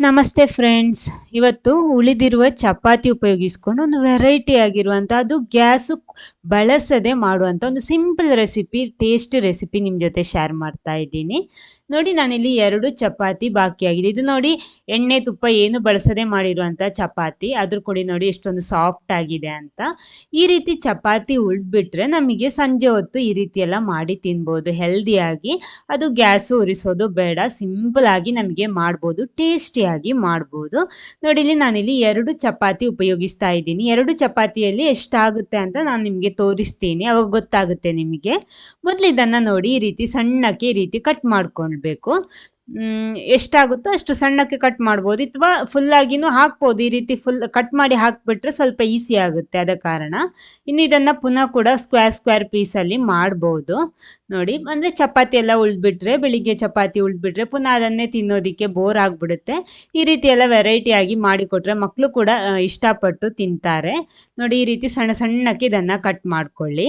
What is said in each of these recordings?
ನಮಸ್ತೆ ಫ್ರೆಂಡ್ಸ್. ಇವತ್ತು ಉಳಿದಿರುವ ಚಪಾತಿ ಉಪಯೋಗಿಸ್ಕೊಂಡು ಒಂದು ವೆರೈಟಿ ಆಗಿರುವಂಥ ಅದು ಗ್ಯಾಸು ಬಳಸದೆ ಮಾಡುವಂಥ ಒಂದು ಸಿಂಪಲ್ ರೆಸಿಪಿ ಟೇಸ್ಟ್ ರೆಸಿಪಿ ನಿಮ್ಮ ಜೊತೆ ಶೇರ್ ಮಾಡ್ತಾ ಇದ್ದೀನಿ. ನೋಡಿ, ನಾನಿಲ್ಲಿ ಎರಡು ಚಪಾತಿ ಬಾಕಿಯಾಗಿದೆ ಇದು ನೋಡಿ, ಎಣ್ಣೆ ತುಪ್ಪ ಏನು ಬಳಸದೆ ಮಾಡಿರುವಂಥ ಚಪಾತಿ. ಅದ್ರ ಕೊಡಿ ನೋಡಿ, ಎಷ್ಟೊಂದು ಸಾಫ್ಟ್ ಆಗಿದೆ ಅಂತ. ಈ ರೀತಿ ಚಪಾತಿ ಉಳಿದ್ಬಿಟ್ರೆ ನಮಗೆ ಸಂಜೆ ಹೊತ್ತು ಈ ರೀತಿ ಎಲ್ಲ ಮಾಡಿ ತಿನ್ಬೋದು ಹೆಲ್ದಿಯಾಗಿ ಅದು ಗ್ಯಾಸು ಉರಿಸೋದು ಬೇಡ ಸಿಂಪಲ್ ಆಗಿ ನಮಗೆ ಮಾಡ್ಬೋದು ಟೇಸ್ಟಿಯಾಗಿ ಮಾಡ್ಬೋದು. ನೋಡಿ, ಇಲ್ಲಿ ನಾನಿಲ್ಲಿ ಎರಡು ಚಪಾತಿ ಉಪಯೋಗಿಸ್ತಾ ಇದ್ದೀನಿ. ಎರಡು ಚಪಾತಿಯಲ್ಲಿ ಎಷ್ಟಾಗುತ್ತೆ ಅಂತ ನಾನು ನಿಮಗೆ ತೋರಿಸ್ತೀನಿ. ಅವಾಗ ಗೊತ್ತಾಗುತ್ತೆ ನಿಮಗೆ. ಮೊದಲು ಇದನ್ನು ನೋಡಿ ಈ ರೀತಿ ಸಣ್ಣಕ್ಕೆ ಈ ರೀತಿ ಕಟ್ ಮಾಡ್ಕೊಳ್ಬೇಕು. ಎಷ್ಟಾಗುತ್ತೋ ಅಷ್ಟು ಸಣ್ಣಕ್ಕೆ ಕಟ್ ಮಾಡ್ಬೋದು. ಅಥವಾ ಫುಲ್ಲಾಗಿನೂ ಹಾಕ್ಬೋದು. ಈ ರೀತಿ ಫುಲ್ ಕಟ್ ಮಾಡಿ ಹಾಕಿಬಿಟ್ರೆ ಸ್ವಲ್ಪ ಈಸಿ ಆಗುತ್ತೆ, ಅದ ಕಾರಣ. ಇನ್ನು ಇದನ್ನು ಪುನಃ ಕೂಡ ಸ್ಕ್ವೇರ್ ಸ್ಕ್ವೇರ್ ಪೀಸಲ್ಲಿ ಮಾಡ್ಬೋದು. ನೋಡಿ, ಅಂದರೆ ಚಪಾತಿ ಎಲ್ಲ ಉಳಿದ್ಬಿಟ್ರೆ, ಬೆಳಿಗ್ಗೆ ಚಪಾತಿ ಉಳಿದ್ಬಿಟ್ರೆ ಪುನಃ ಅದನ್ನೇ ತಿನ್ನೋದಕ್ಕೆ ಬೋರ್ ಆಗಿಬಿಡುತ್ತೆ. ಈ ರೀತಿ ಎಲ್ಲ ವೆರೈಟಿಯಾಗಿ ಮಾಡಿಕೊಟ್ರೆ ಮಕ್ಕಳು ಕೂಡ ಇಷ್ಟಪಟ್ಟು ತಿಂತಾರೆ. ನೋಡಿ, ಈ ರೀತಿ ಸಣ್ಣ ಸಣ್ಣಕ್ಕೆ ಇದನ್ನು ಕಟ್ ಮಾಡ್ಕೊಳ್ಳಿ.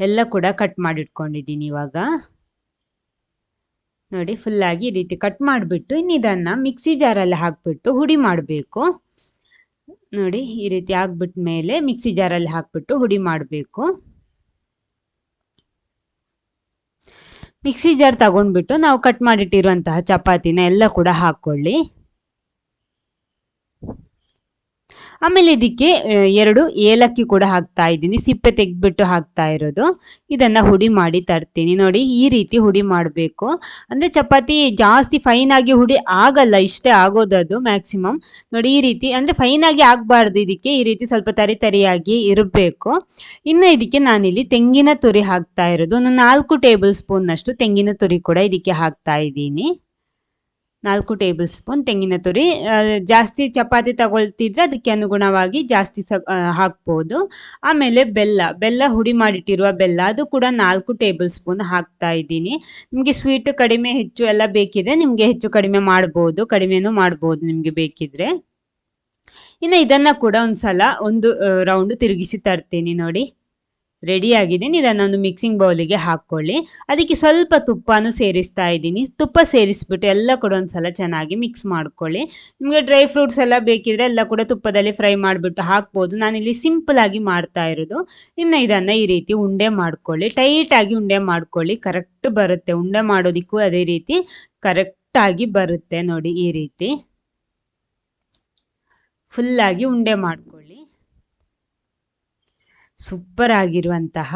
ಎಲ್ಲ ಕೂಡ ಕಟ್ ಮಾಡಿಟ್ಕೊಂಡಿದ್ದೀನಿ ಇವಾಗ. ನೋಡಿ ಫುಲ್ಲಾಗಿ ಈ ರೀತಿ ಕಟ್ ಮಾಡಿಬಿಟ್ಟು ಇನ್ನು ಇದನ್ನು ಮಿಕ್ಸಿ ಜಾರಲ್ಲಿ ಹಾಕಿಬಿಟ್ಟು ಹುಡಿ ಮಾಡಬೇಕು. ನೋಡಿ, ಈ ರೀತಿ ಆಗ್ಬಿಟ್ಟ ಮೇಲೆ ಮಿಕ್ಸಿ ಜಾರಲ್ಲಿ ಹಾಕಿಬಿಟ್ಟು ಹುಡಿ ಮಾಡಬೇಕು. ಮಿಕ್ಸಿ ಜಾರ್ ತಗೊಂಡ್ಬಿಟ್ಟು ನಾವು ಕಟ್ ಮಾಡಿಟ್ಟಿರುವಂತಹ ಚಪಾತಿನ ಎಲ್ಲ ಕೂಡ ಹಾಕ್ಕೊಳ್ಳಿ. ಆಮೇಲೆ ಇದಕ್ಕೆ ಎರಡು ಏಲಕ್ಕಿ ಕೂಡ ಹಾಕ್ತಾ ಇದ್ದೀನಿ. ಸಿಪ್ಪೆ ತೆಗೆದ್ಬಿಟ್ಟು ಹಾಕ್ತಾ ಇರೋದು. ಇದನ್ನು ಹುಡಿ ಮಾಡಿ ತರ್ತೀನಿ. ನೋಡಿ, ಈ ರೀತಿ ಹುಡಿ ಮಾಡಬೇಕು. ಅಂದರೆ ಚಪಾತಿ ಜಾಸ್ತಿ ಫೈನ್ ಆಗಿ ಹುಡಿ ಆಗಲ್ಲ. ಇಷ್ಟೇ ಆಗೋದದು ಮ್ಯಾಕ್ಸಿಮಮ್ ನೋಡಿ, ಈ ರೀತಿ, ಅಂದರೆ ಫೈನ್ ಆಗಿ ಆಗಬಾರ್ದು. ಇದಕ್ಕೆ ಈ ರೀತಿ ಸ್ವಲ್ಪ ತರಿ ತರಿಯಾಗಿ ಇರಬೇಕು. ಇನ್ನು ಇದಕ್ಕೆ ನಾನಿಲ್ಲಿ ತೆಂಗಿನ ತುರಿ ಹಾಕ್ತಾ ಇರೋದು. ಒಂದು ನಾಲ್ಕು ಟೇಬಲ್ ಸ್ಪೂನ್ನಷ್ಟು ತೆಂಗಿನ ತುರಿ ಕೂಡ ಇದಕ್ಕೆ ಹಾಕ್ತಾ ಇದ್ದೀನಿ. ನಾಲ್ಕು ಟೇಬಲ್ ಸ್ಪೂನ್ ತೆಂಗಿನ ತುರಿ ಜಾಸ್ತಿ ಚಪಾತಿ ತಗೊಳ್ತಿದ್ರೆ ಅದಕ್ಕೆ ಅನುಗುಣವಾಗಿ ಜಾಸ್ತಿ ಸ ಹಾಕ್ಬೋದು. ಆಮೇಲೆ ಬೆಲ್ಲ ಬೆಲ್ಲ ಹುಡಿ ಮಾಡಿಟ್ಟಿರುವ ಬೆಲ್ಲ, ಅದು ಕೂಡ ನಾಲ್ಕು ಟೇಬಲ್ ಸ್ಪೂನ್ ಹಾಕ್ತಾ ಇದ್ದೀನಿ. ನಿಮಗೆ ಸ್ವೀಟ್ ಕಡಿಮೆ ಹೆಚ್ಚು ಎಲ್ಲ ಬೇಕಿದ್ರೆ ನಿಮಗೆ ಹೆಚ್ಚು ಕಡಿಮೆ ಮಾಡ್ಬೋದು, ಕಡಿಮೆನೂ ಮಾಡ್ಬೋದು ನಿಮಗೆ ಬೇಕಿದ್ರೆ. ಇನ್ನು ಇದನ್ನು ಕೂಡ ಒಂದು ಸಲ ಒಂದು ರೌಂಡ್ ತಿರುಗಿಸಿ ತರ್ತೀನಿ ನೋಡಿ. ರೆಡಿ ಆಗಿದೆ ಇದನ್ನೊಂದು ಮಿಕ್ಸಿಂಗ್ ಬೌಲಿಗೆ ಹಾಕ್ಕೊಳ್ಳಿ. ಅದಕ್ಕೆ ಸ್ವಲ್ಪ ತುಪ್ಪನೂ ಸೇರಿಸ್ತಾ ಇದ್ದೀನಿ. ತುಪ್ಪ ಸೇರಿಸ್ಬಿಟ್ಟು ಎಲ್ಲ ಕೂಡ ಒಂದ್ಸಲ ಚೆನ್ನಾಗಿ ಮಿಕ್ಸ್ ಮಾಡ್ಕೊಳ್ಳಿ. ನಿಮಗೆ ಡ್ರೈ ಫ್ರೂಟ್ಸ್ ಎಲ್ಲ ಬೇಕಿದ್ರೆ ಎಲ್ಲ ಕೂಡ ತುಪ್ಪದಲ್ಲಿ ಫ್ರೈ ಮಾಡಿಬಿಟ್ಟು ಹಾಕ್ಬೋದು. ನಾನಿಲ್ಲಿ ಸಿಂಪಲ್ ಆಗಿ ಮಾಡ್ತಾ ಇರೋದು. ಇನ್ನು ಇದನ್ನು ಈ ರೀತಿ ಉಂಡೆ ಮಾಡ್ಕೊಳ್ಳಿ. ಟೈಟಾಗಿ ಉಂಡೆ ಮಾಡ್ಕೊಳ್ಳಿ. ಕರೆಕ್ಟ್ ಬರುತ್ತೆ. ಉಂಡೆ ಮಾಡೋದಕ್ಕೂ ಅದೇ ರೀತಿ ಕರೆಕ್ಟಾಗಿ ಬರುತ್ತೆ ನೋಡಿ ಈ ರೀತಿ. ಫುಲ್ಲಾಗಿ ಉಂಡೆ ಮಾಡ್ಕೊಳ್ಳಿ ಸೂಪರ್ ಆಗಿರುವಂತಹ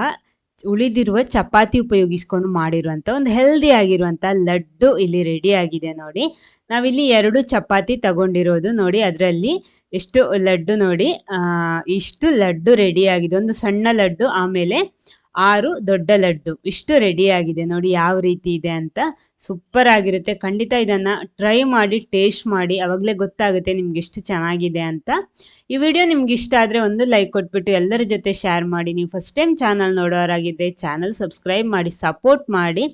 ಉಳಿದಿರುವ ಚಪಾತಿ ಉಪಯೋಗಿಸ್ಕೊಂಡು ಮಾಡಿರುವಂಥ ಒಂದು ಹೆಲ್ದಿ ಆಗಿರುವಂಥ ಲಡ್ಡು ಇಲ್ಲಿ ರೆಡಿ ಆಗಿದೆ ನೋಡಿ. ನಾವಿಲ್ಲಿ ಎರಡು ಚಪಾತಿ ತಗೊಂಡಿರೋದು ನೋಡಿ. ಅದರಲ್ಲಿ ಎಷ್ಟು ಲಡ್ಡು ನೋಡಿ. ಇಷ್ಟು ಲಡ್ಡು ರೆಡಿ ಆಗಿದೆ. ಒಂದು ಸಣ್ಣ ಲಡ್ಡು, ಆಮೇಲೆ ಆರು ದೊಡ್ಡ ಲಡ್ಡು. ಇಷ್ಟು ರೆಡಿ ಆಗಿದೆ. ನೋಡಿ ಯಾವ ರೀತಿ ಇದೆ ಅಂತ ಸೂಪರ್ ಆಗಿರುತ್ತೆ. ಖಂಡಿತ ಇದನ್ನು ಟ್ರೈ ಮಾಡಿ ಟೇಸ್ಟ್ ಮಾಡಿ, ಅವಾಗಲೇ ಗೊತ್ತಾಗುತ್ತೆ ನಿಮ್ಗೆ ಎಷ್ಟು ಚೆನ್ನಾಗಿದೆ ಅಂತ. ಈ ವಿಡಿಯೋ ನಿಮ್ಗೆ ಇಷ್ಟ ಆದರೆ ಒಂದು ಲೈಕ್ ಕೊಟ್ಬಿಟ್ಟು ಎಲ್ಲರ ಜೊತೆ ಶೇರ್ ಮಾಡಿ. ನೀವು ಫಸ್ಟ್ ಟೈಮ್ ಚಾನಲ್ ನೋಡೋರಾಗಿದ್ದರೆ ಚಾನಲ್ ಸಬ್ಸ್ಕ್ರೈಬ್ ಮಾಡಿ ಸಪೋರ್ಟ್ ಮಾಡಿ.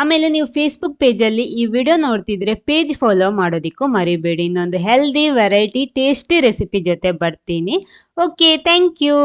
ಆಮೇಲೆ ನೀವು ಫೇಸ್ಬುಕ್ ಪೇಜಲ್ಲಿ ಈ ವಿಡಿಯೋ ನೋಡ್ತಿದ್ರೆ ಪೇಜ್ ಫಾಲೋ ಮಾಡೋದಕ್ಕೂ ಮರಿಬೇಡಿ. ಇನ್ನೊಂದು ಹೆಲ್ದಿ ವೆರೈಟಿ ಟೇಸ್ಟಿ ರೆಸಿಪಿ ಜೊತೆ ಬರ್ತೀನಿ. Okay thank you